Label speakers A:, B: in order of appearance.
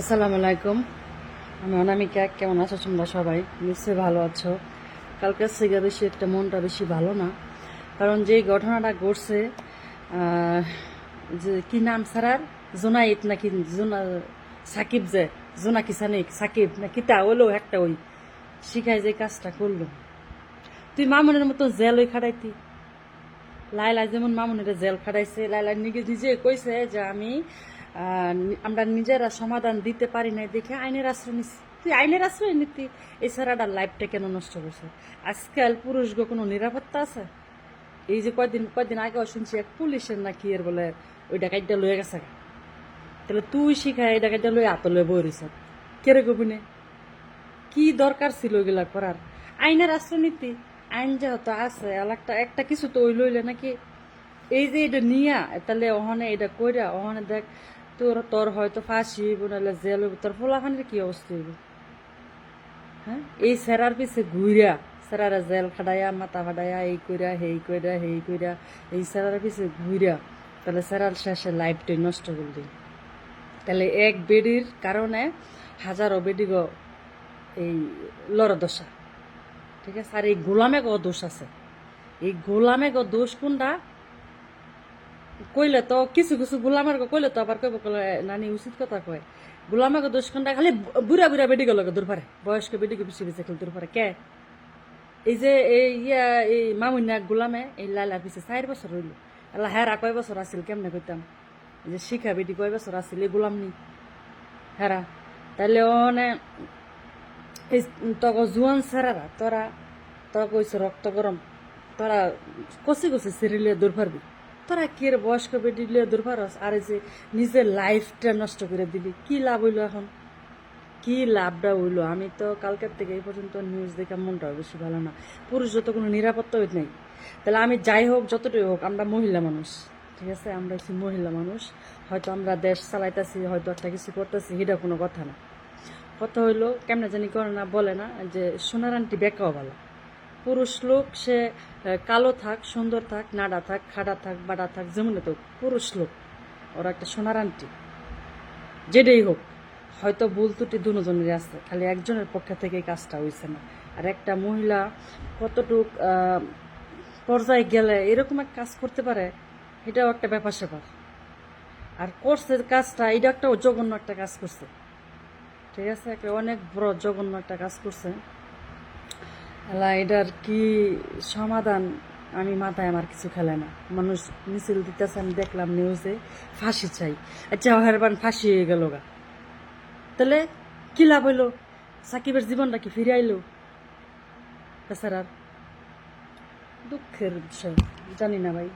A: আসসালামু আলাইকুম। আমি অনামিকা, কেমন আছো তোমরা সবাই? নিশ্চয়ই ভালো আছো। কালকের থেকে বেশি একটা, মনটা বেশি ভালো না। কারণ যে ঘটনাটা ঘটছে যে কি নাম স্যারার জোনাইত নাকি, জোনা, সাকিব যে জোনাকি সানিক? সাকিব না কিতা ওলো একটা ওই। শিখায় যে কাজটা করল। তুই মামুনের মতো জেল ওই খাটাইতি। লাইলা যেমন মামুনের জেল খাটাইছে লাইলা নিজে নিজে কইছে যে আমি আমরা নিজেরা সমাধান দিতে পারি না দেখে আইনের আশ্রয় নিছি। তুই আইনের আশ্রয় নিতি। সারাটা লাইফটা কেন নষ্ট করছে? আজকাল পুরুষ গো কোনো নিরাপত্তা আছে? এই যে কয়দিন কয়দিন আগেও শুনছি এক পুলিশের না কি এর বলে ওই ডাকাইটা লয়ে গেছে। তাহলে তুই শিখাই এই ডাকাইটা লয়ে আত লয়ে বই রইছ। কেরে গোবিনে কি দরকার ছিল ওইগুলা করার? আইনের আশ্রয় নীতি। আইন যেহেতু আছে একটা একটা কিছু তো ওই লইলে নাকি এই যে এটা নিয়া, তাহলে ওখানে এটা কইরা ওখানে দেখ তোর তোর হয়তো ফাঁসি হইব, নাহলে জেল হইব। তোর ফলাখানের কি অবস্থা হইব? হ্যাঁ? এই সেরার পিছে ঘুইরা, সেরারা জেল খাটাইয়া, মাথা ফাটাইয়া, এই কইরা হেই কইরা হেই কইরা, এই সেরার পিছে ঘুইরা, তাহলে সেরার শেষে লাইফটাই নষ্ট করে দিই তাহলে এক বেডির কারণে হাজারো বেডিগ এই লড়দশা ঠিক আছে? আর এই গোলামে গো দোষ আছে। এই গোলামে গো দোষ কোনটা? কইলে তো, কিছু কিছু গোলামের কইলে তো আবার কইব কলে নানি উচিত কথা কয়। গোলামে গো দোষ কোনটা খালি বুড়া বুড়া বেডি গেল দূর বয়স্ক বেডিকে বেশি বেশি খেল দূর কে? এই যে, এই ইয়া, এই মামুনিয়া গুলামে, এই লালার পিছে চার বছর রইল। আল্লাহ, হেরা কয় বছর আছিল, কেমনে কইতাম? এই যে শিখা বেটি কয় বছর আছিল, এই গোলাম নি হেরা, তাইলে অনে, এই তক জুয়ান সেরারা, তোরা তোরা কইছে রক্ত গরম, তোরা কষি কষি সিরিলে দূর তোরা কি বয়স্ক বেটি লিয়ে দূর পারস আর যে নিজের লাইফটা নষ্ট করে দিবি কি লাভ হইল এখন? কি লাভটা হইল? আমি তো কালকের থেকে এই পর্যন্ত নিউজ দেখে মনটা বেশি ভালো না। পুরুষ যত কোনো নিরাপত্তা হইত নাই। তাহলে আমি যাই হোক যতটুকু হোক, আমরা মহিলা মানুষ, ঠিক আছে? আমরা হচ্ছি মহিলা মানুষ। হয়তো আমরা দেশ চালাইতেছি, হয়তো একটা কিছু করতেছি সেটা কোনো কথা না। কথা হইল, কেমনে জানি করে না, বলে না, যে সোনার আন্টি বেকাও ভালো। পুরুষ লোক, সে কালো থাক, সুন্দর থাক, নাডা থাক, খাড়া থাক, বাডা থাক যেমন তো পুরুষ লোক। ওরা একটা সোনার আন্টি। যেটাই হোক, হয়তো ভুল ত্রুটি দুজনের আছে, খালি একজনের পক্ষে থেকে কাজটা হয়েছে না। আর একটা মহিলা কতটুক পর্যায়ে গেলে এরকম এক কাজ করতে পারে, এটাও একটা ব্যাপার স্যাপার। আর করছে কাজটা, এটা একটা জঘন্য একটা কাজ করছে। ঠিক আছে? একটা অনেক বড় জঘন্য একটা কাজ করছে। আল্লাহ, এটার কি সমাধান? আমি মাথায় আমার কিছু খেলে না। মানুষ মিছিল দিতেছে, আমি দেখলাম নিউজে ফাঁসি চাই। আচ্ছা হেরবান ফাঁসি হয়ে গেল গা। তাহলে কি লাভ হইল? সাকিবের জীবনটা কি ফিরে আইলো? বেচারার দুঃখের বিষয় জানি না ভাই।